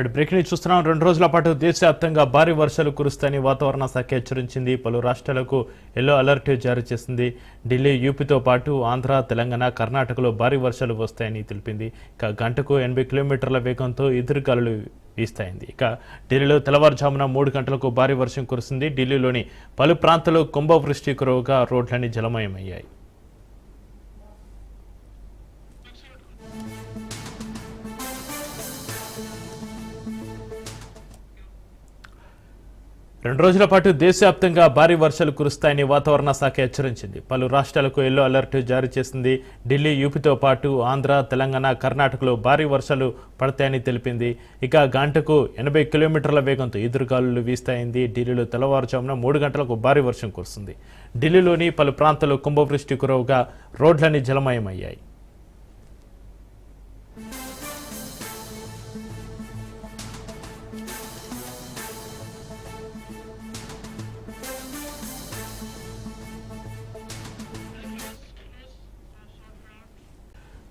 Right బ్రేకింగ్ని చూస్తున్నాం. రెండు రోజుల పాటు దేశవ్యాప్తంగా భారీ వర్షాలు కురుస్తాయని వాతావరణ శాఖ హెచ్చరించింది. పలు రాష్ట్రాలకు ఎల్లో అలర్ట్ జారీ చేసింది. ఢిల్లీ యూపీతో పాటు ఆంధ్ర తెలంగాణ కర్ణాటకలో భారీ వర్షాలు వస్తాయని తెలిపింది. ఇక గంటకు ఎనభై కిలోమీటర్ల వేగంతో ఎదురుగాలులు వీస్తాయింది. ఇక ఢిల్లీలో తెల్లవారుజామున మూడు గంటలకు భారీ వర్షం కురిసింది. ఢిల్లీలోని పలు ప్రాంతాల్లో కుంభవృష్టి కురవగా రోడ్లన్నీ జలమయమయ్యాయి. రెండు రోజుల పాటు దేశవ్యాప్తంగా భారీ వర్షాలు కురుస్తాయని వాతావరణ శాఖ హెచ్చరించింది. పలు రాష్ట్రాలకు ఎల్లో అలర్ట్ జారీ చేసింది. ఢిల్లీ యూపీతో పాటు ఆంధ్ర తెలంగాణ కర్ణాటకలో భారీ వర్షాలు పడతాయని తెలిపింది. ఇక గంటకు ఎనభై కిలోమీటర్ల వేగంతో ఎదురుగాలులు వీస్తాయింది. ఢిల్లీలో తెల్లవారుజామున మూడు గంటలకు భారీ వర్షం కురుస్తుంది. ఢిల్లీలోని పలు ప్రాంతాలు కుంభవృష్టి కురవగా రోడ్లన్నీ జలమయమయ్యాయి.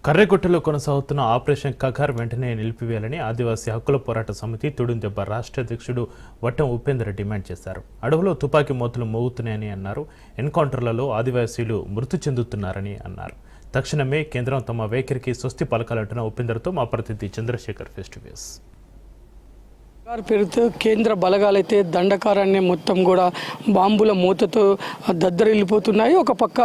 కర్రెగుట్టలో కొనసాగుతున్న ఆపరేషన్ కఖార్ వెంటనే నిలిపివేయాలని ఆదివాసీ హక్కుల పోరాట సమితి తుడుందెబ్బ రాష్ట్ర అధ్యక్షుడు వట్టం ఉపేందర్ డిమాండ్ చేశారు. అడవులో తుపాకీ మోతులు మోగుతున్నాయని అన్నారు. ఎన్కౌంటర్లలో ఆదివాసీలు మృతి చెందుతున్నారని అన్నారు. తక్షణమే కేంద్రం తమ వైఖరికి స్వస్తి పలకాలంటున్న ఉపేందర్తో మా ప్రతినిధి చంద్రశేఖర్ ఫేస్ టు ఫేస్. పేరుతో కేంద్ర బలగాలైతే దండకారాన్ని మొత్తం కూడా బాంబుల మూతతో దద్దరిల్లిపోతున్నాయి. ఒక పక్క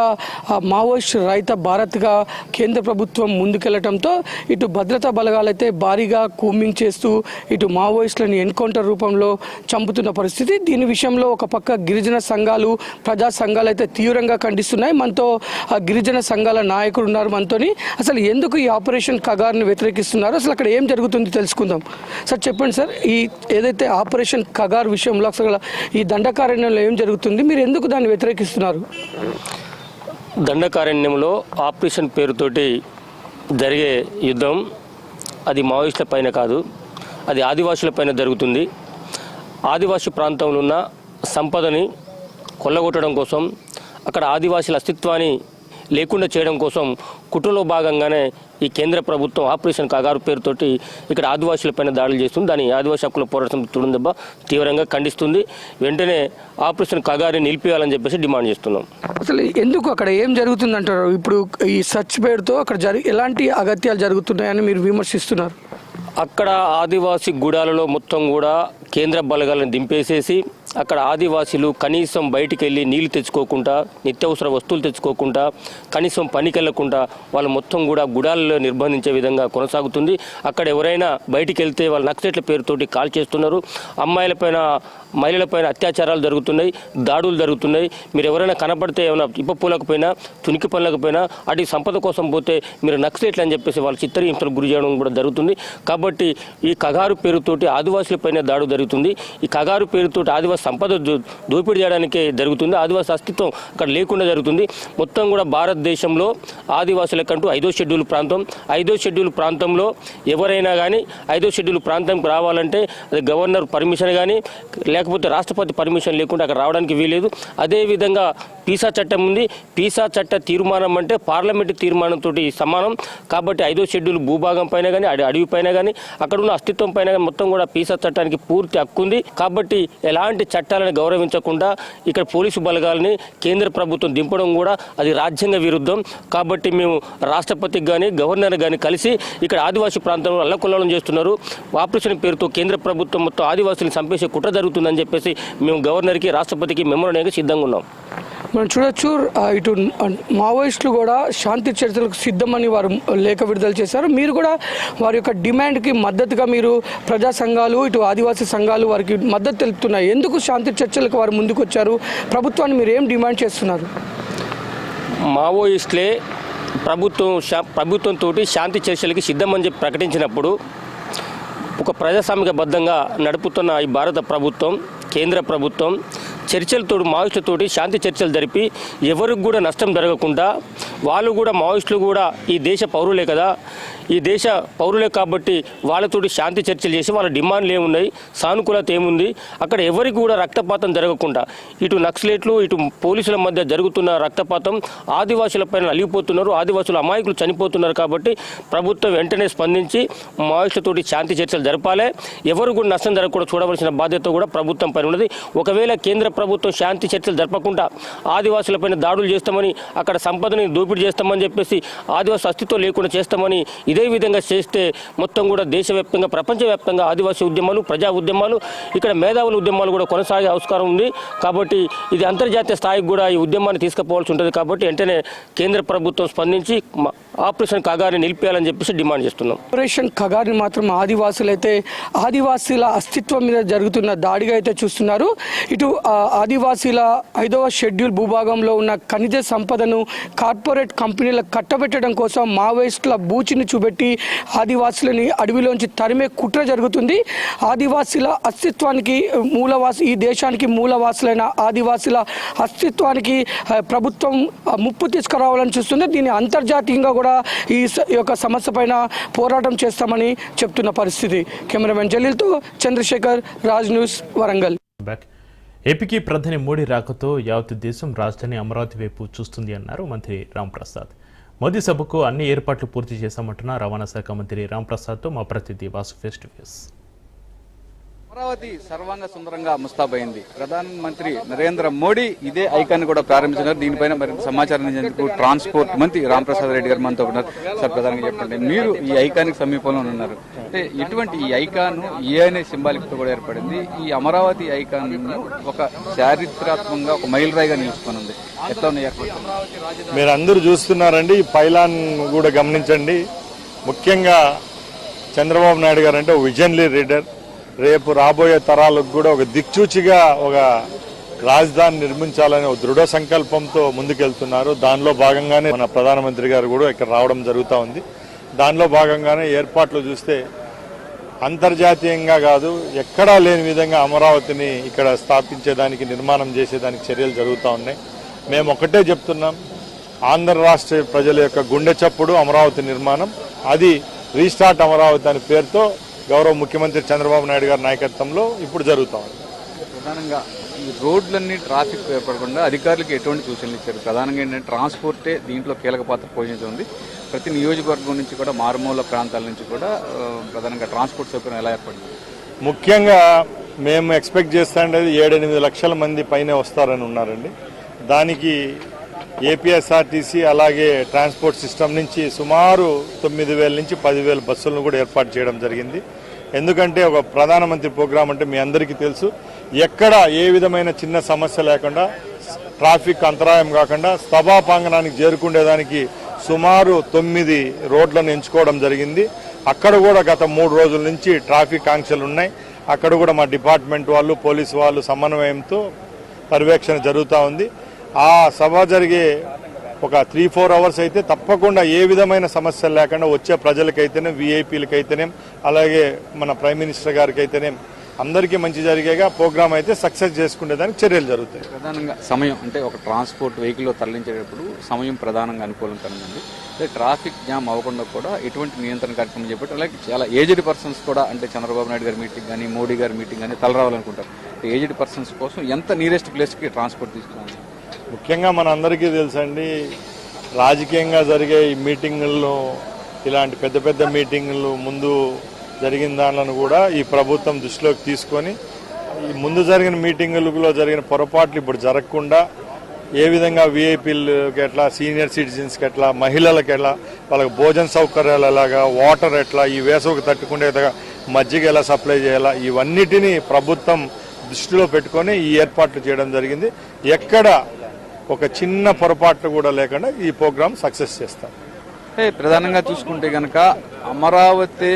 ఆ, మావోయిస్ట్ రైత భారత్గా కేంద్ర ప్రభుత్వం ముందుకెళ్ళడంతో ఇటు భద్రతా బలగాలైతే భారీగా కూమింగ్ చేస్తూ ఇటు మావోయిస్టులను ఎన్కౌంటర్ రూపంలో చంపుతున్న పరిస్థితి. దీని విషయంలో ఒక పక్క గిరిజన సంఘాలు ప్రజా సంఘాలు అయితే తీవ్రంగా ఖండిస్తున్నాయి. మనతో ఆ గిరిజన సంఘాల నాయకుడు ఉన్నారు మనతోని. అసలు ఎందుకు ఈ ఆపరేషన్ కగార్ని వ్యతిరేకిస్తున్నారు? అసలు అక్కడ ఏం జరుగుతుంది తెలుసుకుందాం. సార్ చెప్పండి సార్ ఈ ఏదైతే ఆపరేషన్ కగార్ విషయంలో అసలు ఈ దండకారణ్యంలో ఏం జరుగుతుంది? మీరు ఎందుకు దాన్ని వ్యతిరేకిస్తున్నారు? దండకారణ్యంలో ఆపరేషన్ పేరుతోటి జరిగే యుద్ధం అది మావోయిస్టుల పైన కాదు అది ఆదివాసుల పైన జరుగుతుంది. ఆదివాసి ప్రాంతంలో ఉన్న సంపదని కొల్లగొట్టడం కోసం అక్కడ ఆదివాసుల అస్తిత్వాన్ని లేకుండా చేయడం కోసం కుట్రలో భాగంగానే ఈ కేంద్ర ప్రభుత్వం ఆపరేషన్ కగారు పేరుతోటి ఇక్కడ ఆదివాసులపైన దాడులు చేస్తుంది. దాని ఆదివాసీ హక్కుల పోరాటం తుడుందెబ్బ తీవ్రంగా ఖండిస్తుంది. వెంటనే ఆపరేషన్ కగారిని నిలిపేయాలని చెప్పేసి డిమాండ్ చేస్తున్నాం. అసలు ఎందుకు అక్కడ ఏం జరుగుతుంది అంటారు ఇప్పుడు ఈ సర్చ్ పేరుతో అక్కడ జరి ఎలాంటి అగత్యాలు జరుగుతున్నాయని మీరు విమర్శిస్తున్నారు? అక్కడ ఆదివాసీ గూడాలలో మొత్తం కూడా కేంద్ర బలగాలను దింపేసేసి అక్కడ ఆదివాసీలు కనీసం బయటికి వెళ్ళి నీళ్ళు తెచ్చుకోకుండా నిత్యావసర వస్తువులు తెచ్చుకోకుండా కనీసం పనికెళ్ళకుండా వాళ్ళు మొత్తం కూడా గుడాలలో నిర్బంధించే విధంగా కొనసాగుతుంది. అక్కడ ఎవరైనా బయటికి వెళ్తే వాళ్ళ నక్సెట్ల పేరుతోటి కాల్ చేస్తున్నారు. అమ్మాయిలపైన మహిళలపైన అత్యాచారాలు జరుగుతున్నాయి దాడులు జరుగుతున్నాయి. మీరు ఎవరైనా కనపడితే ఏమైనా ఇప్పపూలకపోయినా తునికి పనులకపోయినా అటు సంపద కోసం పోతే మీరు నక్సలెట్లు అని చెప్పేసి వాళ్ళు చిత్తరహింసలకు గురి చేయడం కూడా జరుగుతుంది. కాబట్టి ఈ కగారు పేరుతోటి ఆదివాసులపైన దాడు జరుగుతుంది ఈ కగారు పేరుతో ఆదివాసి సంపద దోపిడీ చేయడానికే జరుగుతుంది. ఆదివాసి అస్తిత్వం అక్కడ లేకుండా జరుగుతుంది. మొత్తం కూడా భారతదేశంలో ఆదివాసులకంటూ ఐదో షెడ్యూల్ ప్రాంతం. ఐదో షెడ్యూల్ ప్రాంతంలో ఎవరైనా కానీ ఐదో షెడ్యూల్ ప్రాంతంకి రావాలంటే అది గవర్నర్ పర్మిషన్ కానీ లేకపోతే రాష్ట్రపతి పర్మిషన్ లేకుండా అక్కడ రావడానికి వీలేదు అదేవిధంగా పీసా చట్టం ఉంది. పీసా చట్ట తీర్మానం అంటే పార్లమెంటు తీర్మానంతో సమానం. కాబట్టి ఐదో షెడ్యూల్ భూభాగం పైన కానీ అడి అడవి పైన కానీ అక్కడ ఉన్న అస్తిత్వం పైన కానీ మొత్తం కూడా పీసా చట్టానికి పూర్తి హక్కు ఉంది. కాబట్టి ఎలాంటి చట్టాలను గౌరవించకుండా ఇక్కడ పోలీసు బలగాలని కేంద్ర ప్రభుత్వం దింపడం కూడా అది రాజ్యాంగ విరుద్ధం. కాబట్టి మేము రాష్ట్రపతికి కానీ గవర్నర్ కానీ కలిసి ఇక్కడ ఆదివాసీ ప్రాంతంలో అల్లకొల్లం చేస్తున్నారు. ఆపరేషన్ పేరుతో కేంద్ర ప్రభుత్వం మొత్తం ఆదివాసులను చంపేసే కుట్ర జరుగుతుందని చెప్పేసి మేము గవర్నర్కి రాష్ట్రపతికి మెమోరాండానికి సిద్ధంగా ఉన్నాం. మనం చూడొచ్చు ఇటు మావోయిస్టులు కూడా శాంతి చర్చలకు సిద్ధమని వారు లేఖ విడుదల చేశారు. మీరు కూడా వారి యొక్క డిమాండ్కి మద్దతుగా మీరు ప్రజా సంఘాలు ఇటు ఆదివాసీ సంఘాలు వారికి మద్దతు తెలుపుతున్నాయి. ఎందుకు శాంతి చర్చలకు వారు ముందుకొచ్చారు? ప్రభుత్వాన్ని మీరు ఏం డిమాండ్ చేస్తున్నారు? మావోయిస్టులే ప్రభుత్వం శా ప్రభుత్వంతో శాంతి చర్చలకి సిద్ధమని చెప్పి ప్రకటించినప్పుడు ఒక ప్రజాస్వామికబద్ధంగా నడుపుతున్న ఈ భారత ప్రభుత్వం కేంద్ర ప్రభుత్వం చర్చలతో మావోయిస్టులతోటి శాంతి చర్చలు జరిపి ఎవరికి కూడా నష్టం జరగకుండా వాళ్ళు కూడా మావోయిస్టులు కూడా ఈ దేశ పౌరులే కదా. ఈ దేశ పౌరులే కాబట్టి వాళ్ళతోటి శాంతి చర్చలు చేసి వాళ్ళ డిమాండ్లు ఏమున్నాయి సానుకూలత ఏముంది అక్కడ ఎవరికి కూడా రక్తపాతం జరగకుండా. ఇటు నక్సలేట్లు ఇటు పోలీసుల మధ్య జరుగుతున్న రక్తపాతం ఆదివాసుల పైన అలిగిపోతున్నారు ఆదివాసులు అమాయకులు చనిపోతున్నారు కాబట్టి ప్రభుత్వం వెంటనే స్పందించి మావోయిస్టులతోటి శాంతి చర్చలు జరపాలి. ఎవరు కూడా నష్టం జరగకుండా చూడవలసిన బాధ్యత కూడా ప్రభుత్వం పైన ఉన్నది. ఒకవేళ కేంద్ర ప్రభుత్వం శాంతి చర్చలు జరపకుండా ఆదివాసులపైన దాడులు చేస్తామని అక్కడ సంపదని దోపిడీ చేస్తామని చెప్పేసి ఆదివాసి అస్తిత్వం లేకుండా చేస్తామని ఇదే విధంగా చేస్తే మొత్తం కూడా దేశవ్యాప్తంగా ప్రపంచవ్యాప్తంగా ఆదివాసీ ఉద్యమాలు ప్రజా ఉద్యమాలు ఇక్కడ మేధావుల ఉద్యమాలు కూడా కొనసాగే ఆస్కారం ఉంది. కాబట్టి ఇది అంతర్జాతీయ స్థాయికి కూడా ఈ ఉద్యమాన్ని తీసుకుపోవాల్సి ఉంటుంది కాబట్టి వెంటనే కేంద్ర ప్రభుత్వం స్పందించి ఆపరేషన్ కగారిని నిలిపేయాలని చెప్పేసి డిమాండ్ చేస్తున్నాం. ఆపరేషన్ కగారిని మాత్రం ఆదివాసులైతే ఆదివాసీల అస్తిత్వం మీద జరుగుతున్న దాడిగా అయితే చూస్తున్నారు. ఇటు ఆదివాసీల ఐదవ షెడ్యూల్ భూభాగంలో ఉన్న ఖనిజ సంపదను కార్పొరేట్ కంపెనీలకు కట్టబెట్టడం కోసం మావోయిస్టుల బూచిని చూపెట్టి ఆదివాసులని అడవిలోంచి తరిమే కుట్ర జరుగుతుంది. ఆదివాసీల అస్తిత్వానికి మూలవాసి ఈ దేశానికి మూలవాసులైన ఆదివాసీల అస్తిత్వానికి ప్రభుత్వం ముప్పు తీసుకురావాలని చూస్తుంది. దీన్ని అంతర్జాతీయంగా కూడా ఈ ఈ యొక్క సమస్య పైన పోరాటం చేస్తామని చెప్తున్న పరిస్థితి. కెమెరామెన్ జలీల్తో చంద్రశేఖర్ రాజ్ న్యూస్ వరంగల్. ఏపీకి ప్రధాని మోడీ రాకతో యావత్ దేశం రాజధాని అమరావతి వైపు చూస్తుంది అన్నారు మంత్రి రాంప్రసాద్. మోదీ సభకు అన్ని ఏర్పాట్లు పూర్తి చేశామంటున్న రవాణా శాఖ మంత్రి రాంప్రసాద్తో మా ప్రతినిధి Vasu face to face Amaravati సర్వాంగ సుందరంగా ముస్తాబైంది. ప్రధానమంత్రి నరేంద్ర మోడీ ఇదే ఐకాన్ కూడా ప్రారంభించారు దీనిపైన మరింత సమాచారం ఇచ్చేందుకు ట్రాన్స్పోర్ట్ మంత్రి రామప్రసాద్ రెడ్డి గారు మనతో ఉన్నారు. సార్ ప్రధానంగా చెప్పండి. మీరు ఈ ఐకానికి సమీపంలో ఉన్నారు. అంటే ఎటువంటి ఈ ఐకాన్ ఏ అనే సింబాలిక్తో కూడా ఏర్పడింది. ఈ అమరావతి ఐకాన్ ఒక చారిత్రాత్మకంగా ఒక మైలురాయిగా నిలుచుకొని ఉంది ఎట్లా ఉన్నాయి మీరు అందరూ చూస్తున్నారండి. ఈ పైలాన్ కూడా గమనించండి. ముఖ్యంగా చంద్రబాబు నాయుడు గారు అంటే ఒక విజన్లీ రీడర్ రేపు రాబోయే తరాలకు కూడా ఒక దిక్చూచిగా ఒక రాజధాని నిర్మించాలనే ఒక దృఢ సంకల్పంతో ముందుకెళ్తున్నారు. దానిలో భాగంగానే మన ప్రధానమంత్రి గారు కూడా ఇక్కడ రావడం జరుగుతూ ఉంది. దానిలో భాగంగానే ఏర్పాట్లు చూస్తే అంతర్జాతీయంగా కాదు ఎక్కడా లేని విధంగా అమరావతిని ఇక్కడ స్థాపించేదానికి నిర్మాణం చేసేదానికి చర్యలు జరుగుతూ ఉన్నాయి. మేము ఒకటే చెప్తున్నాం ఆంధ్ర రాష్ట్ర ప్రజల యొక్క గుండె చప్పుడు అమరావతి నిర్మాణం అది రీస్టార్ట్ అమరావతి అనే పేరుతో గౌరవ ముఖ్యమంత్రి చంద్రబాబు నాయుడు గారి నాయకత్వంలో ఇప్పుడు జరుగుతూ ఉంది. ప్రధానంగా ఈ రోడ్లన్నీ ట్రాఫిక్ ఏర్పడకుండా అధికారులకు ఎటువంటి సూచనలు ఇచ్చారు? ప్రధానంగా ఏంటంటే ట్రాన్స్పోర్టే దీంట్లో కీలక పాత్ర పోషించుంది ప్రతి నియోజకవర్గం నుంచి కూడా మారుమూల ప్రాంతాల నుంచి కూడా ప్రధానంగా ట్రాన్స్పోర్ట్ సౌకర్యం ఎలా ఏర్పడింది ముఖ్యంగా మేము ఎక్స్పెక్ట్ చేస్తాండేది ఏడెనిమిది లక్షల మంది పైన వస్తారని ఉన్నారండి. దానికి ఏపీఎస్ఆర్టీసీ అలాగే ట్రాన్స్పోర్ట్ సిస్టమ్ నుంచి సుమారు తొమ్మిది వేల నుంచి పదివేల బస్సులను కూడా ఏర్పాటు చేయడం జరిగింది. ఎందుకంటే ఒక ప్రధానమంత్రి ప్రోగ్రాం అంటే మీ అందరికీ తెలుసు. ఎక్కడ ఏ విధమైన చిన్న సమస్య లేకుండా ట్రాఫిక్ అంతరాయం కాకుండా సభా ప్రాంగణానికి చేరుకునేదానికి సుమారు తొమ్మిది రోడ్లను ఎంచుకోవడం జరిగింది. అక్కడ కూడా గత మూడు రోజుల నుంచి ట్రాఫిక్ ఆంక్షలు ఉన్నాయి. అక్కడ కూడా మా డిపార్ట్మెంట్ వాళ్ళు పోలీసు వాళ్ళు సమన్వయంతో పర్యవేక్షణ జరుగుతూ ఉంది. ఆ సభ జరిగే ఒక త్రీ ఫోర్ అవర్స్ అయితే తప్పకుండా ఏ విధమైన సమస్యలు లేకుండా వచ్చే ప్రజలకైతేనే వీఐపీలకైతేనే అలాగే మన ప్రైమ్ మినిస్టర్ గారికి అయితేనే అందరికీ మంచి జరిగేగా ప్రోగ్రామ్ అయితే సక్సెస్ చేసుకునేదానికి చర్యలు జరుగుతాయి. ప్రధానంగా సమయం అంటే ఒక ట్రాన్స్పోర్ట్ వెహికల్లో తరలించేటప్పుడు సమయం ప్రధానంగా అనుకూలం ఉంది అంటే ట్రాఫిక్ జామ్ అవ్వకుండా కూడా ఎటువంటి నియంత్రణ కార్యక్రమం చేపట్టి అలాగే చాలా ఏజ్డ్ పర్సన్స్ కూడా అంటే చంద్రబాబు నాయుడు గారి మీటింగ్ కానీ మోడీ గారి మీటింగ్ కానీ తలరావాలనుకుంటారు. ఏజ్డ్ పర్సన్స్ కోసం ఎంత నియరెస్ట్ ప్లేస్కి ట్రాన్స్పోర్ట్ తీసుకున్నాను ముఖ్యంగా మన అందరికీ తెలుసండి రాజకీయంగా జరిగే ఈ మీటింగుల్లో ఇలాంటి పెద్ద పెద్ద మీటింగులు ముందు జరిగిన దానిలను కూడా ఈ ప్రభుత్వం దృష్టిలోకి తీసుకొని ఈ ముందు జరిగిన మీటింగులలో జరిగిన పొరపాట్లు ఇప్పుడు జరగకుండా ఏ విధంగా విఐపీలకి ఎట్లా సీనియర్ సిటిజన్స్కి ఎట్లా మహిళలకు ఎట్లా వాళ్ళకి భోజన సౌకర్యాలు ఎలాగా వాటర్ ఎట్లా ఈ వేసవికి తట్టుకునేదిగా మజ్జిగ ఎలా సప్లై చేయాలా ఇవన్నిటినీ ప్రభుత్వం దృష్టిలో పెట్టుకొని ఈ ఏర్పాట్లు చేయడం జరిగింది. ఎక్కడ ఒక చిన్న పొరపాటు కూడా లేకుండా ఈ ప్రోగ్రామ్ సక్సెస్ చేస్తాం. ప్రధానంగా చూసుకుంటే కనుక అమరావతి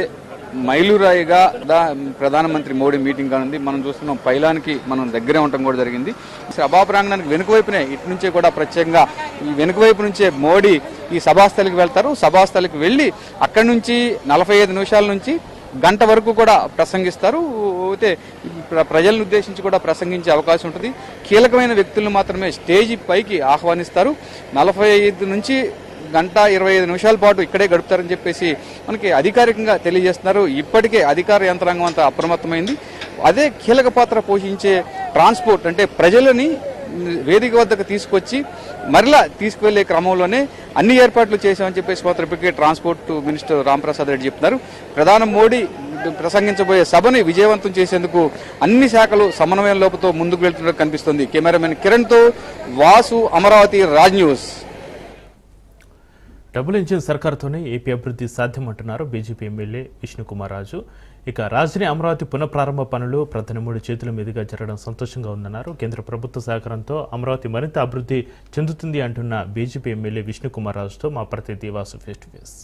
మైలురాయిగా దా ప్రధానమంత్రి మోడీ మీటింగ్ కానుంది. మనం చూస్తున్నాం పైలానికి మనం దగ్గరే ఉండటం కూడా జరిగింది. సభా ప్రాంగణానికి వెనుక వైపునే ఇటు నుంచే కూడా ప్రత్యేకంగా ఈ వెనుక వైపు నుంచే మోడీ ఈ సభాస్థలికి వెళ్తారు. సభాస్థలికి వెళ్ళి అక్కడి నుంచి నలభై ఐదు నిమిషాల నుంచి గంట వరకు కూడా ప్రసంగిస్తారు. అయితే ప్రజలను ఉద్దేశించి కూడా ప్రసంగించే అవకాశం ఉంటుంది. కీలకమైన వ్యక్తులను మాత్రమే స్టేజి పైకి ఆహ్వానిస్తారు. నలభై ఐదు నుంచి గంట ఇరవై ఐదు నిమిషాల పాటు ఇక్కడే గడుపుతారని చెప్పేసి మనకి అధికారికంగా తెలియజేస్తున్నారు. ఇప్పటికే అధికార యంత్రాంగం అంతా అప్రమత్తమైంది. అదే కీలక పాత్ర పోషించే ట్రాన్స్పోర్ట్ అంటే ప్రజలని వేదిక వద్దకు తీసుకొచ్చి మరలా తీసుకువెళ్ళే క్రమంలోనే అన్ని ఏర్పాట్లు చేశామని చెప్పేసి మాత్రం ఇప్పటికే ట్రాన్స్పోర్ట్ మినిస్టర్ రాంప్రసాద్ రెడ్డి చెప్తున్నారు. ప్రధాని మోడీ ప్రసంగించబోయే సభని విజయవంతం చేసేందుకు అన్ని శాఖలు సమన్వయం లోపుతో ముందుకు వెళ్తున్నట్టు కనిపిస్తుంది. Cameraman కిరణ్తో Vasu Amaravati Raj news. Double engine సర్కార్తోనే AP అభివృద్ధి సాధ్యమంటున్నారు బీజేపీ ఎమ్మెల్యే విష్ణుకుమార్ రాజు. ఇక రాజధాని అమరావతి పునఃప్రారంభ పనులు ప్రధాని మూడు చేతుల మీదుగా జరగడం సంతోషంగా ఉందన్నారు. కేంద్ర ప్రభుత్వ సహకారంతో అమరావతి మరింత అభివృద్ధి చెందుతుంది అంటున్న బీజేపీ ఎమ్మెల్యే విష్ణుకుమార్ రాజుతో మా ప్రతినిధి వాసు ఫేస్ టు ఫేస్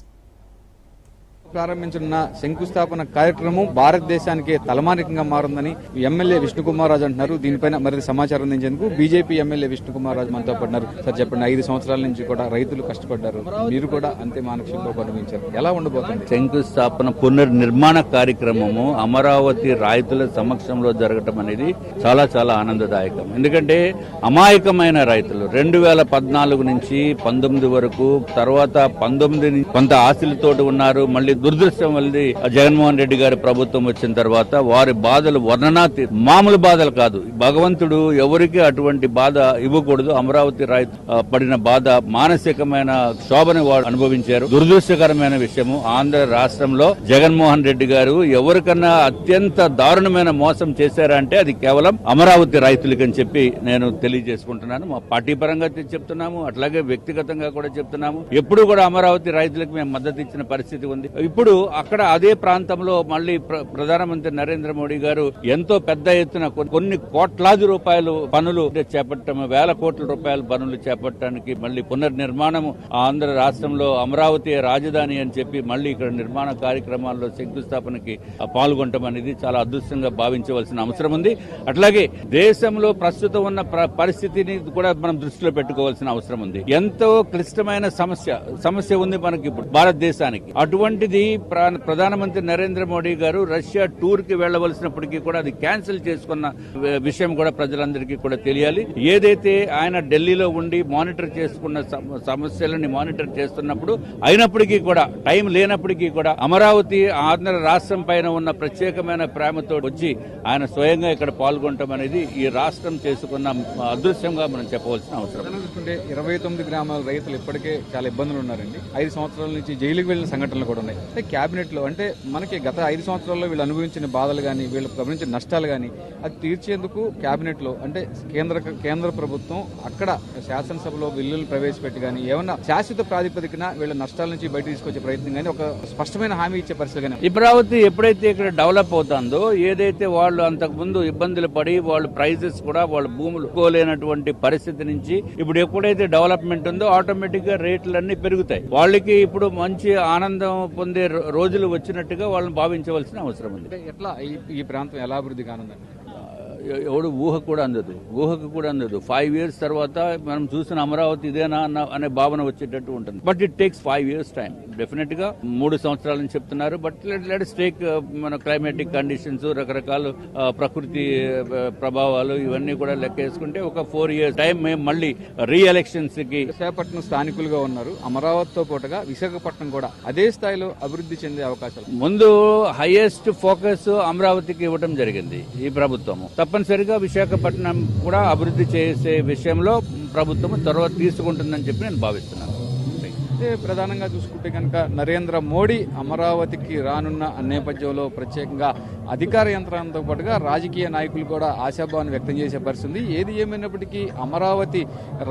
ప్రారంభించనున్న శంకుస్థాపన కార్యక్రమం భారతదేశానికి తలమానికంగా మారిందని ఎమ్మెల్యే విష్ణుకుమార్ రాజు అంటున్నారు. దీనిపైన మరింత సమాచారం అందించేందుకు బీజేపీ ఎమ్మెల్యే విష్ణుకుమార్ రాజు మనతో పడినారు సార్ చెప్పండి. ఐదు సంవత్సరాల నుంచి కూడా రైతులు కష్టపడ్డారు. మీరు కూడా అంతే మానసికంగా పంపించారు ఎలా ఉండబోతుంది? శంకుస్థాపన పునర్నిర్మాణ కార్యక్రమము అమరావతి రైతుల సమక్షంలో జరగటం అనేది చాలా చాలా ఆనందదాయకం. ఎందుకంటే అమాయకమైన రైతులు రెండు వేల పద్నాలుగు నుంచి పంతొమ్మిది వరకు తర్వాత పంతొమ్మిది నుంచి కొంత ఆస్తులతోటి ఉన్నారు. మళ్ళీ దురదృష్టం వల్ల జగన్మోహన్ రెడ్డి గారి ప్రభుత్వం వచ్చిన తర్వాత వారి బాధలు వర్ణనాతి మామూలు బాధలు కాదు. భగవంతుడు ఎవరికి అటువంటి బాధ ఇవ్వకూడదు. అమరావతి రైతు పడిన బాధ మానసికమైన శోభని వాడు అనుభవించారు. దురదృష్టకరమైన విషయము ఆంధ్ర రాష్ట్రంలో జగన్మోహన్ రెడ్డి గారు ఎవరికన్నా అత్యంత దారుణమైన మోసం చేశారంటే అది కేవలం అమరావతి రైతులకని చెప్పి నేను తెలియజేసుకుంటున్నాను. మా పార్టీ పరంగా చెప్తున్నాము. అట్లాగే వ్యక్తిగతంగా కూడా చెప్తున్నాము. ఎప్పుడు కూడా అమరావతి రైతులకు మేము మద్దతు ఇచ్చిన పరిస్థితి ఉంది. ఇప్పుడు అక్కడ అదే ప్రాంతంలో మళ్ళీ ప్ర- ప్రధానమంత్రి నరేంద్ర మోడీ గారు ఎంతో పెద్ద ఎత్తున కొన్ని కోట్లాది రూపాయలు పనులు చేపట్టడం వేల కోట్ల రూపాయల పనులు చేపట్టడానికి మళ్ళీ పునర్నిర్మాణం ఆంధ్ర రాష్ట్రంలో అమరావతి రాజధాని అని చెప్పి మళ్ళీ ఇక్కడ నిర్మాణ కార్యక్రమాల్లో శంకుస్థాపనకి పాల్గొనటం అనేది చాలా అదృష్టంగా భావించవలసిన అవసరం ఉంది. అట్లాగే దేశంలో ప్రస్తుతం ఉన్న పరిస్థితిని కూడా మనం దృష్టిలో పెట్టుకోవాల్సిన అవసరం ఉంది. ఎంతో క్లిష్టమైన సమస్య సమస్య ఉంది మనకి ఇప్పుడు భారతదేశానికి. అటువంటిది ఇది ప్రధానమంత్రి నరేంద్ర మోడీ గారు రష్యా టూర్కి వెళ్ళవలసినప్పటికీ కూడా అది క్యాన్సిల్ చేసుకున్న విషయం కూడా ప్రజలందరికీ కూడా తెలియాలి. ఏదైతే ఆయన ఢిల్లీలో ఉండి మానిటర్ చేసుకున్న సమస్యలని మానిటర్ చేస్తున్నప్పుడు అయినప్పటికీ కూడా టైం లేనప్పటికీ కూడా అమరావతి ఆంధ్ర రాష్ట్రం పైన ఉన్న ప్రత్యేకమైన ప్రేమతో వచ్చి ఆయన స్వయంగా ఇక్కడ పాల్గొనటం అనేది ఈ రాష్ట్రం చేసుకున్న అదృశ్యంగా మనం చెప్పవలసిన అవసరం. ఇరవై తొమ్మిది గ్రామాల రైతులు ఇప్పటికే చాలా ఇబ్బందులు ఉన్నారండి. ఐదు సంవత్సరాల నుంచి జైలుకి వెళ్ళిన సంఘటనలు కూడా ఉన్నాయి. అంటే క్యాబినెట్లో అంటే మనకి గత ఐదు సంవత్సరాల్లో వీళ్ళు అనుభవించిన బాధలు కానీ వీళ్ళు గమనించిన నష్టాలు కానీ అది తీర్చేందుకు క్యాబినెట్లో అంటే కేంద్ర కేంద్ర ప్రభుత్వం అక్కడ శాసనసభలో బిల్లులు ప్రవేశపెట్టి కానీ ఏమన్నా శాశ్వత ప్రాతిపదికన వీళ్ళ నష్టాల నుంచి బయట తీసుకొచ్చే ప్రయత్నం కానీ ఒక స్పష్టమైన హామీ ఇచ్చే పరిస్థితి కానీ అమరావతి ఎప్పుడైతే ఇక్కడ డెవలప్ అవుతుందో ఏదైతే వాళ్ళు అంతకు ముందు ఇబ్బందులు పడి వాళ్ళు ప్రైజెస్ కూడా వాళ్ళ భూములు కోలేనటువంటి పరిస్థితి నుంచి ఇప్పుడు ఎప్పుడైతే డెవలప్మెంట్ ఉందో ఆటోమేటిక్గా రేట్లన్నీ పెరుగుతాయి. వాళ్ళకి ఇప్పుడు మంచి ఆనందం పొంది రో- రోజులు వచ్చినట్టుగా వాళ్ళని భావించవలసిన అవసరం ఉంది. ఎట్లా ఈ- ప్రాంతం ఎలా అభివృద్ధి కానుందండి? ఎవడు ఊహ కూడా అందదు. ఊహకు కూడా అందదు. ఫైవ్ ఇయర్స్ తర్వాత మనం చూసిన అమరావతి ఇదేనా అన్న అనే భావన వచ్చేటట్టు ఉంటుంది. But it takes five years time డెఫినెట్గా మూడు సంవత్సరాల నుంచి చెప్తున్నారు. బట్ లెట్స్ టేక్ మన క్లైమేటిక్ కండిషన్స్ రకరకాల ప్రకృతి ఆ, ప్రభావాలు ఇవన్నీ కూడా లెక్క వేసుకుంటే ఒక ఫోర్ ఇయర్స్ టైం మేము మళ్ళీ రీ ఎలక్షన్స్కి విశాఖపట్నం స్థానికులుగా ఉన్నారు. అమరావతితో పాటుగా విశాఖపట్నం కూడా అదే స్థాయిలో అభివృద్ధి చెందే అవకాశాలు. ముందు హైయెస్ట్ ఫోకస్ అమరావతికి ఇవ్వడం జరిగింది ఈ ప్రభుత్వము. తప్పనిసరిగా విశాఖపట్నం కూడా అభివృద్ధి చేసే విషయంలో ప్రభుత్వం త్వరగా తీసుకుంటుందని చెప్పి నేను భావిస్తున్నాను. అయితే ప్రధానంగా చూసుకుంటే కనుక నరేంద్ర మోడీ అమరావతికి రానున్న నేపథ్యంలో ప్రత్యేకంగా అధికార యంత్రాంగంతో పాటుగా రాజకీయ నాయకులు కూడా ఆశాభావాన్ని వ్యక్తం చేసే పరిస్థితి ఏది ఏమైనప్పటికీ అమరావతి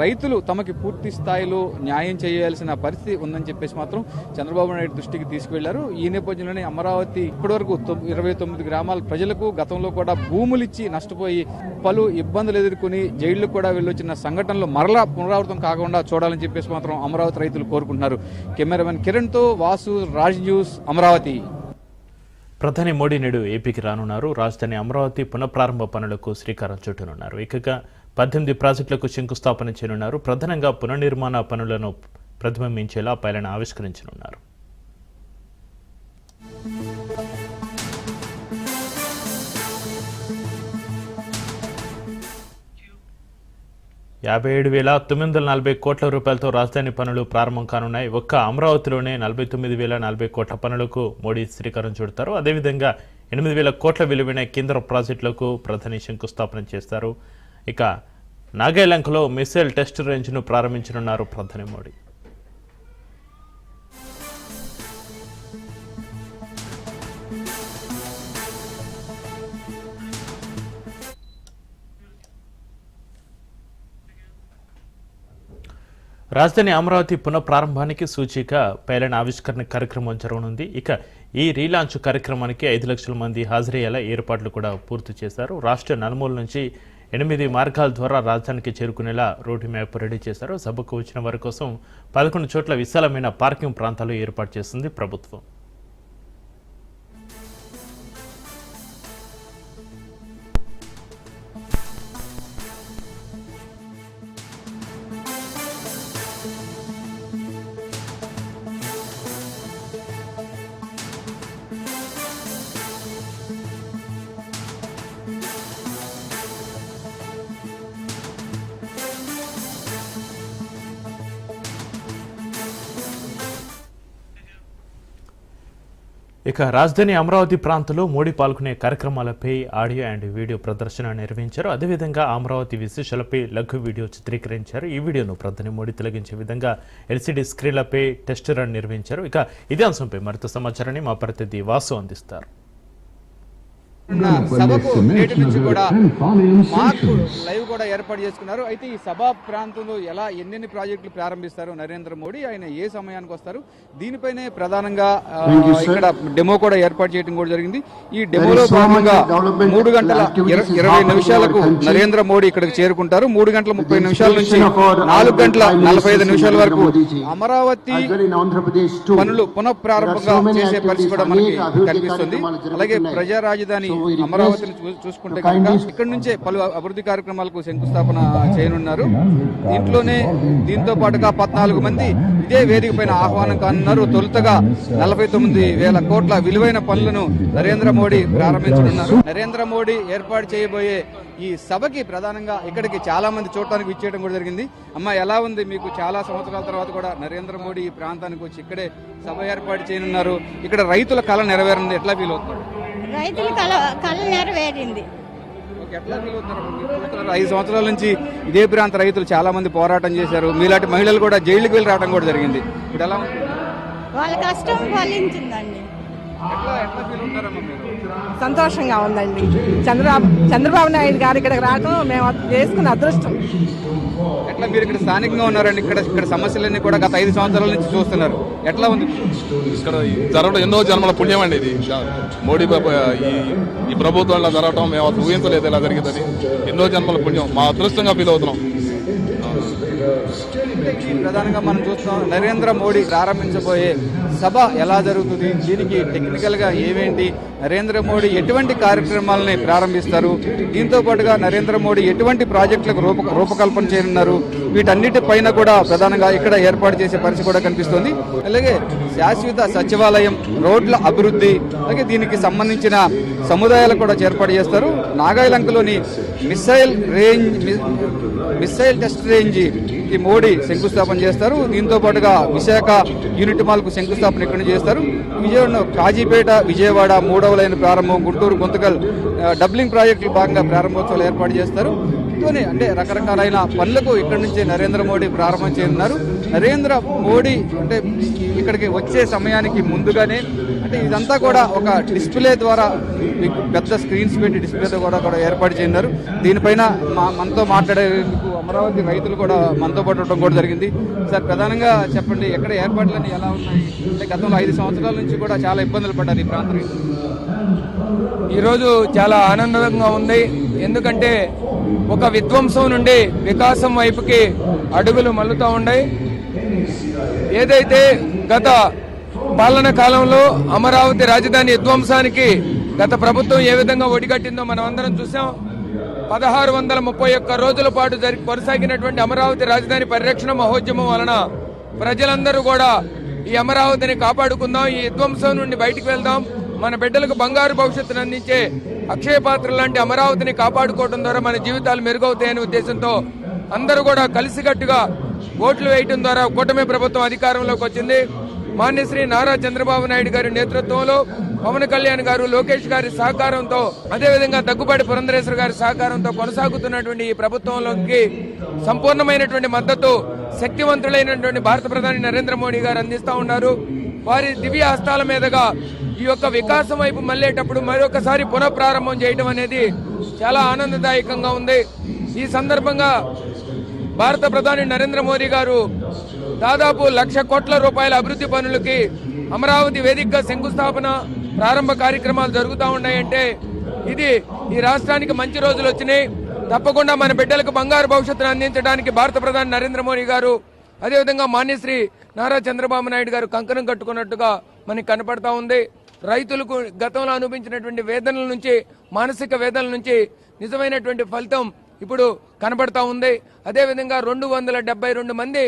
రైతులు తమకి పూర్తి స్థాయిలో న్యాయం చేయాల్సిన పరిస్థితి ఉందని చెప్పేసి మాత్రం చంద్రబాబు నాయుడు దృష్టికి తీసుకువెళ్ళారు. ఈ నేపథ్యంలోనే అమరావతి ఇప్పటివరకు ఇరవై తొమ్మిది గ్రామాల ప్రజలకు గతంలో కూడా భూములు ఇచ్చి నష్టపోయి పలు ఇబ్బందులు ఎదుర్కొని జైళ్ళకు కూడా వెళ్ళొచ్చిన సంఘటనలు మరలా పునరావృతం కాకుండా చూడాలని చెప్పేసి మాత్రం అమరావతి రైతులు కోరుకుంటున్నారు. కెమెరామెన్ కిరణ్తో వాసు రాజ్ న్యూస్ అమరావతి. ప్రధాని మోడీ నేడు ఏపీకి రానున్నారు. రాజధాని అమరావతి పునఃప్రారంభ పనులకు శ్రీకారం చుట్టనున్నారు. ఇకగా పద్దెనిమిది ప్రాజెక్టులకు శంకుస్థాపన చేయనున్నారు. ప్రధానంగా పునర్నిర్మాణ పనులను ప్రతిబింబించేలా పైలను ఆవిష్కరించనున్నారు. యాభై ఏడు వేల తొమ్మిది వందల నలభై కోట్ల రూపాయలతో రాజధాని పనులు ప్రారంభం కానున్నాయి. ఒక్క అమరావతిలోనే నలభై తొమ్మిది వేల నలభై కోట్ల పనులకు మోడీ శ్రీకారం చుడతారు. అదేవిధంగా ఎనిమిది వేల కోట్ల విలువైన కేంద్ర ప్రాజెక్టులకు ప్రధాని శంకుస్థాపన చేస్తారు. ఇక నాగాలాంకలో మిసైల్ టెస్ట్ రేంజ్ను ప్రారంభించనున్నారు ప్రధాని మోడీ. రాజధాని అమరావతి పునఃప్రారంభానికి సూచిక పైలైన ఆవిష్కరణ కార్యక్రమం జరగనుంది. ఇక ఈ రీలాంచ్ కార్యక్రమానికి ఐదు లక్షల మంది హాజరయ్యేలా ఏర్పాట్లు కూడా పూర్తి చేశారు. రాష్ట్ర నలుమూల నుంచి ఎనిమిది మార్గాల ద్వారా రాజధానికి చేరుకునేలా రోడ్డు మ్యాప్ రెడీ చేశారు. సభకు వచ్చిన వారి కోసం పదకొండు చోట్ల విశాలమైన పార్కింగ్ ప్రాంతాలు ఏర్పాటు చేసింది ప్రభుత్వం. ఇక రాజధాని అమరావతి ప్రాంతంలో మోడీ పాల్గొనే కార్యక్రమాలపై ఆడియో అండ్ వీడియో ప్రదర్శన నిర్వహించారు. అదేవిధంగా అమరావతి విశేషాలపై లఘు వీడియో చిత్రీకరించారు. ఈ వీడియోను ప్రధాని మోడీ తొలగించే విధంగా ఎల్సీడీ స్క్రీన్లపై టెస్ట్ రన్ నిర్వహించారు. ఇక ఇదే అంశంపై మరింత సమాచారాన్ని మా ప్రతినిధి వాసు అందిస్తారు. సభకు నేటి నుంచి కూడా మాకు లైవ్ కూడా ఏర్పాటు చేసుకున్నారు. అయితే ఈ సభా ప్రాంతంలో ఎలా ఎన్నెన్ని ప్రాజెక్టులు ప్రారంభిస్తారు నరేంద్ర మోడీ ఆయన ఏ సమయానికి వస్తారు? దీనిపైనే ప్రధానంగా ఇక్కడ డెమో కూడా ఏర్పాటు చేయడం కూడా జరిగింది. ఈ డెమోలో భాగంగా మూడు గంటల ఇర- ఇరవై నిమిషాలకు నరేంద్ర మోడీ ఇక్కడికి చేరుకుంటారు. మూడు గంటల ముప్పై నిమిషాల నుంచి నాలుగు గంటల నలభై ఐదు నిమిషాల వరకు అమరావతి పనులు పునఃప్రారంభంగా చేసే పరిస్థితి కూడా మనకి కనిపిస్తుంది. అలాగే ప్రజా రాజధాని అమరావతిని చూసుకుంటే కనుక ఇక్కడ నుంచే పలు అభివృద్ధి కార్యక్రమాలకు శంకుస్థాపన చేయనున్నారు. దీంట్లోనే దీంతో పాటుగా పద్నాలుగు మంది ఇదే వేదిక పైన ఆహ్వానం కానున్నారు. తొలుతగా నలభై తొమ్మిది వేల కోట్ల విలువైన పనులను నరేంద్ర మోడీ ప్రారంభించనున్నారు. నరేంద్ర మోడీ ఏర్పాటు చేయబోయే ఈ సభకి ప్రధానంగా ఇక్కడికి చాలా మంది చూడటానికి విచ్చేయడం కూడా జరిగింది. అమ్మ ఎలా ఉంది? మీకు చాలా సంవత్సరాల తర్వాత కూడా నరేంద్ర మోడీ ఈ ప్రాంతానికి వచ్చి ఇక్కడే సభ ఏర్పాటు చేయనున్నారు. ఇక్కడ రైతుల కళ నెరవేరింది. ఎట్లా ఫీల్ అవుతుంది? రైతుల కళ కళ నెరవేరింది. ఐదు సంవత్సరాల నుంచి ఇదే ప్రాంత రైతులు చాలా మంది పోరాటం చేశారు. మీలాంటి మహిళలు కూడా జైలుకి వెళ్ళి రావడం కూడా జరిగింది. ఇప్పుడు ఎలా వాళ్ళ కష్టం ఫలించిందండి. ఎట్లా ఎట్లా ఫీల్ అవుతారమ్మా మీరు? సంతోషంగా ఉందండి. చంద్రబాబు చంద్రబాబు నాయుడు గారు ఇక్కడికి రావడం మేము చేసుకున్న అదృష్టం. ఎట్లా మీరు ఇక్కడ స్థానికంగా ఉన్నారండి? ఇక్కడ ఇక్కడ సమస్యలన్నీ కూడా గత ఐదు సంవత్సరాల నుంచి చూస్తున్నారు. ఎట్లా ఉంది? ఇక్కడ జరగడం ఎన్నో జన్మల పుణ్యం అండి ఇది. మోడీ బాబు ఈ ఈ ప్రభుత్వంలో జరగడం మేము ఊహించలేదు ఇలా జరిగిందని. ఎన్నో జన్మల పుణ్యం. మా అదృష్టంగా ఫీల్ అవుతున్నాం. ఈ ప్రధానంగా మనం చూస్తాం నరేంద్ర మోడీ ప్రారంభించబోయే సభ ఎలా జరుగుతుంది? దీనికి టెక్నికల్గా ఏమేంటి? నరేంద్ర మోడీ ఎటువంటి కార్యక్రమాలని ప్రారంభిస్తారు? దీంతో పాటుగా నరేంద్ర మోడీ ఎటువంటి ప్రాజెక్టులకు రూప రూపకల్పన చేయనున్నారు? వీటన్నిటిపైన కూడా ప్రధానంగా ఇక్కడ ఏర్పాటు చేసే పరిస్థితి కూడా కనిపిస్తోంది. అలాగే శాశ్వత సచివాలయం రోడ్ల అభివృద్ధి అలాగే దీనికి సంబంధించిన సముదాయాలు కూడా ఏర్పాటు చేస్తారు. నాగాయలంకలోని missile range missile missile test range ఈ మోడీ శంకుస్థాపన చేస్తారు. దీంతో పాటుగా విశాఖ యూనిట్ మాల్కు శంకుస్థాపన ఇక్కడ చేస్తారు. విజయవాడ కాజీపేట విజయవాడ మూడవ లైన్ ప్రారంభం గుంటూరు గుంతకల్ డబ్లింగ్ ప్రాజెక్టులు భాగంగా ప్రారంభోత్సవాలు ఏర్పాటు చేస్తారు. అంటే రకరకాలైన పనులకు ఇక్కడ నుంచి నరేంద్ర మోడీ ప్రారంభం చేయనున్నారు. నరేంద్ర మోడీ అంటే ఇక్కడికి వచ్చే సమయానికి ముందుగానే అంటే ఇదంతా కూడా ఒక డిస్ప్లే ద్వారా మీకు పెద్ద స్క్రీన్స్ పెట్టి డిస్ప్లేతో కూడా కూడా ఏర్పాటు చేయనున్నారు దీనిపైన మా మనతో మాట్లాడేందుకు అమరావతి రైతులు కూడా మనతో పాటు ఉండడం కూడా జరిగింది. సార్ ప్రధానంగా చెప్పండి ఎక్కడ ఏర్పాట్లన్నీ ఎలా ఉన్నాయి? అంటే గతంలో ఐదు సంవత్సరాల నుంచి కూడా చాలా ఇబ్బందులు పడ్డారు ఈ ప్రాంతం ఈరోజు చాలా ఆనందంగా ఉంది. ఎందుకంటే ఒక విధ్వంసం నుండి వికాసం వైపుకి అడుగులు మల్లుతూ ఉన్నాయి. ఏదైతే గత పాలన కాలంలో అమరావతి రాజధాని విధ్వంసానికి గత ప్రభుత్వం ఏ విధంగా ఒడిగట్టిందో మనం అందరం చూసాం. పదహారు వందల ముప్పై ఒక్క రోజుల పాటు జరి కొనసాగినటువంటి అమరావతి రాజధాని పరిరక్షణ మహోద్యమం వలన ప్రజలందరూ కూడా ఈ అమరావతిని కాపాడుకుందాం ఈ విధ్వంసం నుండి బయటికి వెళ్దాం. మన బిడ్డలకు బంగారు భవిష్యత్తును అందించే అక్షయపాత్ర లాంటి అమరావతిని కాపాడుకోవడం ద్వారా మన జీవితాలు మెరుగవుతాయనే ఉద్దేశంతో అందరూ కూడా కలిసికట్టుగా ఓట్లు వేయటం ద్వారా కూటమి ప్రభుత్వం అధికారంలోకి వచ్చింది. మాన్యశ్రీ నారా చంద్రబాబు నాయుడు గారి నేతృత్వంలో పవన్ కళ్యాణ్ గారు లోకేష్ గారి సహకారంతో అదేవిధంగా దగ్గుబాటి పురంధరేశ్వర గారి సహకారంతో కొనసాగుతున్నటువంటి ఈ ప్రభుత్వంలోకి సంపూర్ణమైనటువంటి మద్దతు శక్తివంతులైనటువంటి భారత ప్రధాని నరేంద్ర మోడీ గారు అందిస్తూ ఉన్నారు. వారి దివ్య హస్తాల మీదుగా ఈ యొక్క వికాసం వైపు మళ్ళేటప్పుడు మరొకసారి పునఃప్రారంభం చేయడం అనేది చాలా ఆనందదాయకంగా ఉంది. ఈ సందర్భంగా భారత ప్రధాని నరేంద్ర మోదీ గారు దాదాపు లక్ష కోట్ల రూపాయల అభివృద్ధి పనులకి అమరావతి వేదికగా శంకుస్థాపన ప్రారంభ కార్యక్రమాలు జరుగుతూ ఉన్నాయంటే ఇది ఈ రాష్ట్రానికి మంచి రోజులు వచ్చినాయి. తప్పకుండా మన బిడ్డలకు బంగారు భవిష్యత్తును అందించడానికి భారత ప్రధాని నరేంద్ర మోడీ గారు అదేవిధంగా మాన్యశ్రీ నారా చంద్రబాబు నాయుడు గారు కంకణం కట్టుకున్నట్టుగా మనకి కనపడతా ఉంది. రైతులకు గతంలో అనుభవించినటువంటి వేదనల నుంచి మానసిక వేదనల నుంచి నిజమైనటువంటి ఫలితం ఇప్పుడు కనబడతా ఉంది. అదేవిధంగా రెండు వందల డెబ్బై రెండు మంది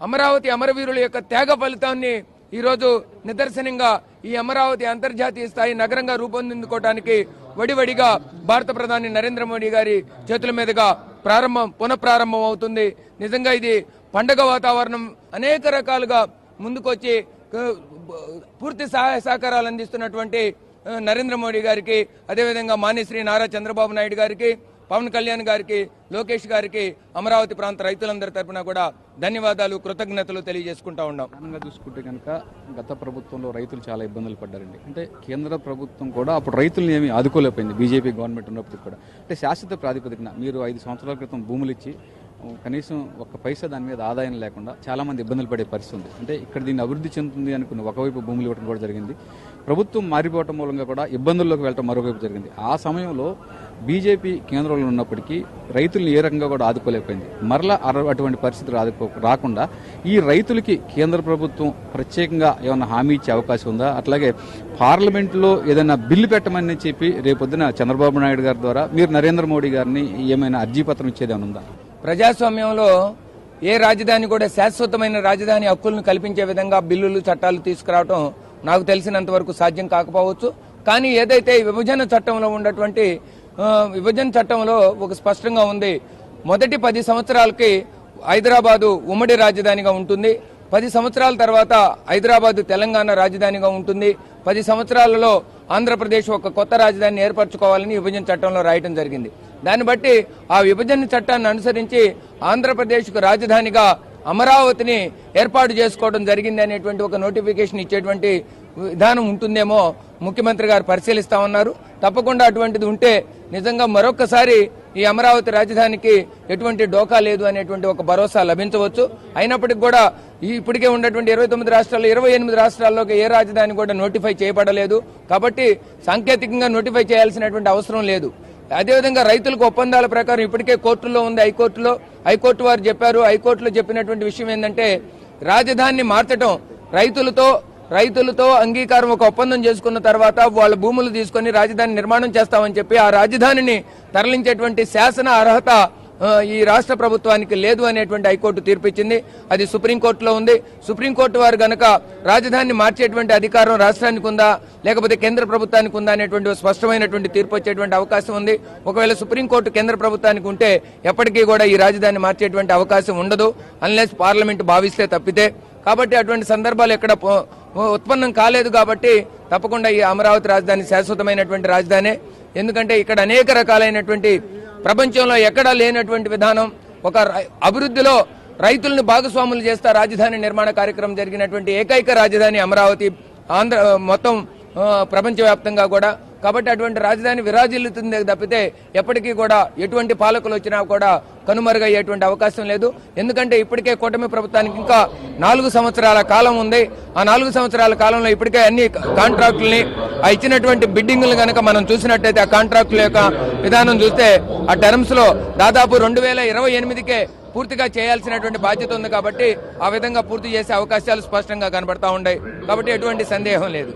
అమరావతి అమరవీరుల యొక్క త్యాగ ఫలితాన్ని ఈరోజు నిదర్శనంగా ఈ అమరావతి అంతర్జాతీయ స్థాయి నగరంగా రూపొందించుకోవడానికి వడివడిగా భారత ప్రధాని నరేంద్ర మోడీ గారి చేతుల మీదుగా ప్రారంభం పునఃప్రారంభం అవుతుంది. నిజంగా ఇది పండగ వాతావరణం అనేక రకాలుగా ముందుకొచ్చి పూర్తి సహాయ సహకారాలు అందిస్తున్నటువంటి నరేంద్ర మోడీ గారికి అదేవిధంగా మాన్యశ్రీ నారా చంద్రబాబు నాయుడు గారికి పవన్ కళ్యాణ్ గారికి లోకేష్ గారికి అమరావతి ప్రాంత రైతులందరి తరఫున కూడా ధన్యవాదాలు కృతజ్ఞతలు తెలియజేసుకుంటా ఉన్నాం. ప్రధానంగా చూసుకుంటే కనుక గత ప్రభుత్వంలో రైతులు చాలా ఇబ్బందులు పడ్డారండి. అంటే కేంద్ర ప్రభుత్వం కూడా అప్పుడు రైతులను ఏమీ ఆదుకోలేకపోయింది బీజేపీ గవర్నమెంట్ ఉన్నప్పుడు కూడా. అంటే శాశ్వత ప్రాతిపదికన మీరు ఐదు సంవత్సరాల క్రితం భూములు ఇచ్చి కనీసం ఒక్క పైసా దాని మీద ఆదాయం లేకుండా చాలా మంది ఇబ్బందులు పడే పరిస్థితి ఉంది. అంటే ఇక్కడ దీన్ని అభివృద్ధి చెందుతుంది అనుకున్న ఒకవైపు భూములు ఇవ్వడం కూడా జరిగింది. ప్రభుత్వం మారిపోవటం మూలంగా కూడా ఇబ్బందుల్లోకి వెళ్ళటం మరోవైపు జరిగింది. ఆ సమయంలో బీజేపీ కేంద్రంలో ఉన్నప్పటికీ రైతుల్ని ఏ రకంగా కూడా ఆదుకోలేకపోయింది. మరలా అటువంటి పరిస్థితులు ఆదుకో రాకుండా ఈ రైతులకి కేంద్ర ప్రభుత్వం ప్రత్యేకంగా ఏమైనా హామీ ఇచ్చే అవకాశం ఉందా? అట్లాగే పార్లమెంట్లో ఏదైనా బిల్లు పెట్టమని చెప్పి రేపొద్దున చంద్రబాబు నాయుడు గారి ద్వారా మీరు నరేంద్ర మోడీ గారిని ఏమైనా అర్జీ పత్రం ఇచ్చేది ఉందా? ప్రజాస్వామ్యంలో ఏ రాజధాని కూడా శాశ్వతమైన రాజధాని హక్కులను కల్పించే విధంగా బిల్లులు చట్టాలు తీసుకురావటం నాకు తెలిసినంత వరకు సాధ్యం కాకపోవచ్చు. కానీ ఏదైతే విభజన చట్టంలో ఉన్నటువంటి విభజన చట్టంలో ఒక స్పష్టంగా ఉంది. మొదటి పది సంవత్సరాలకి హైదరాబాదు ఉమ్మడి రాజధానిగా ఉంటుంది. పది సంవత్సరాల తర్వాత హైదరాబాదు తెలంగాణ రాజధానిగా ఉంటుంది. పది సంవత్సరాలలో ఆంధ్రప్రదేశ్ ఒక కొత్త రాజధానిని ఏర్పరచుకోవాలని విభజన చట్టంలో రాయటం జరిగింది. దాన్ని బట్టి ఆ విభజన చట్టాన్ని అనుసరించి ఆంధ్రప్రదేశ్కు రాజధానిగా అమరావతిని ఏర్పాటు చేసుకోవడం జరిగింది అనేటువంటి ఒక నోటిఫికేషన్ ఇచ్చేటువంటి విధానం ఉంటుందేమో ముఖ్యమంత్రి గారు పరిశీలిస్తా ఉన్నారు. తప్పకుండా అటువంటిది ఉంటే నిజంగా మరొకసారి ఈ అమరావతి రాజధానికి ఎటువంటి డోకా లేదు అనేటువంటి ఒక భరోసా లభించవచ్చు. అయినప్పటికీ కూడా ఈ ఇప్పటికే ఉన్నటువంటి ఇరవై తొమ్మిది రాష్ట్రాల్లో ఇరవై ఎనిమిది రాష్ట్రాల్లోకి ఏ రాజధాని కూడా నోటిఫై చేయబడలేదు. కాబట్టి సాంకేతికంగా నోటిఫై చేయాల్సినటువంటి అవసరం లేదు. అదేవిధంగా రైతులకు ఒప్పందాల ప్రకారం ఇప్పటికే కోర్టులో ఉంది. హైకోర్టులో హైకోర్టు వారు చెప్పారు. హైకోర్టులో చెప్పినటువంటి విషయం ఏంటంటే రాజధానిని మార్చడం రైతులతో రైతులతో అంగీకారం ఒక ఒప్పందం చేసుకున్న తర్వాత వాళ్ళ భూములు తీసుకొని రాజధాని నిర్మాణం చేస్తామని చెప్పి ఆ రాజధానిని తరలించేటువంటి శాసన అర్హత ఈ రాష్ట్ర ప్రభుత్వానికి లేదు అనేటువంటి హైకోర్టు తీర్పిచ్చింది. అది సుప్రీంకోర్టులో ఉంది. సుప్రీంకోర్టు వారు గనక రాజధానిని మార్చేటువంటి అధికారం రాష్ట్రానికి ఉందా లేకపోతే కేంద్ర ప్రభుత్వానికి ఉందా అనేటువంటి స్పష్టమైనటువంటి తీర్పు వచ్చేటువంటి అవకాశం ఉంది. ఒకవేళ సుప్రీంకోర్టు కేంద్ర ప్రభుత్వానికి ఉంటే ఎప్పటికీ కూడా ఈ రాజధాని మార్చేటువంటి అవకాశం ఉండదు. అన్లెస్ పార్లమెంట్ భావిస్తే తప్పితే. కాబట్టి అటువంటి సందర్భాలు ఎక్కడ ఉత్పన్నం కాలేదు కాబట్టి తప్పకుండా ఈ అమరావతి రాజధాని శాశ్వతమైనటువంటి రాజధాని. ఎందుకంటే ఇక్కడ అనేక రకాలైనటువంటి ప్రపంచంలో ఎక్కడా లేనటువంటి విధానం ఒక రై- అభివృద్ధిలో రైతులను భాగస్వాములు చేస్తా రాజధాని నిర్మాణ కార్యక్రమం జరిగినటువంటి ఏకైక రాజధాని అమరావతి ఆంధ్ర మొత్తం ప్రపంచవ్యాప్తంగా కూడా. కాబట్టి అటువంటి రాజధాని విరాజిల్లుతుంది తప్పితే ఎప్పటికీ కూడా ఎటువంటి పాలకులు వచ్చినా కూడా కనుమరుగయ్యేటువంటి అవకాశం లేదు. ఎందుకంటే ఇప్పటికే కూటమి ప్రభుత్వానికి ఇంకా నాలుగు సంవత్సరాల కాలం ఉంది. ఆ నాలుగు సంవత్సరాల కాలంలో ఇప్పటికే అన్ని కాంట్రాక్టుల్ని ఆ ఇచ్చినటువంటి బిడ్డింగ్లు కనుక మనం చూసినట్టయితే ఆ కాంట్రాక్టుల యొక్క విధానం చూస్తే ఆ టర్మ్స్లో దాదాపు రెండు వేల ఇరవై ఎనిమిదికే పూర్తిగా చేయాల్సినటువంటి బాధ్యత ఉంది కాబట్టి ఆ విధంగా పూర్తి చేసే అవకాశాలు స్పష్టంగా కనబడతా ఉన్నాయి. కాబట్టి ఎటువంటి సందేహం లేదు.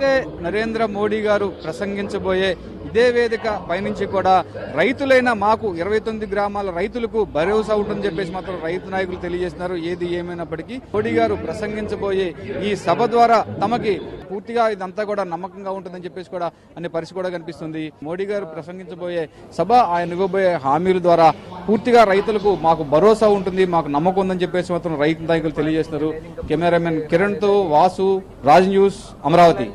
అయితే నరేంద్ర మోడీ గారు ప్రసంగించబోయే ఇదే వేదిక. పైనుంచి కూడా రైతులైన మాకు ఇరవై తొమ్మిది గ్రామాల రైతులకు భరోసా ఉంటుందని చెప్పేసి మాత్రం రైతు నాయకులు తెలియజేస్తున్నారు. ఏది ఏమైనప్పటికీ మోడీ గారు ప్రసంగించబోయే ఈ సభ ద్వారా తమకి పూర్తిగా ఇదంతా కూడా నమ్మకంగా ఉంటుందని చెప్పేసి కూడా అనే పరిస్థితి కూడా కనిపిస్తుంది. మోడీ గారు ప్రసంగించబోయే సభ ఆయన ఇవ్వబోయే హామీల ద్వారా పూర్తిగా రైతులకు మాకు భరోసా ఉంటుంది మాకు నమ్మకం ఉందని చెప్పేసి మాత్రం రైతు నాయకులు తెలియజేస్తున్నారు. కెమెరామెన్ కిరణ్తో వాసు రాజ్ న్యూస్ అమరావతి.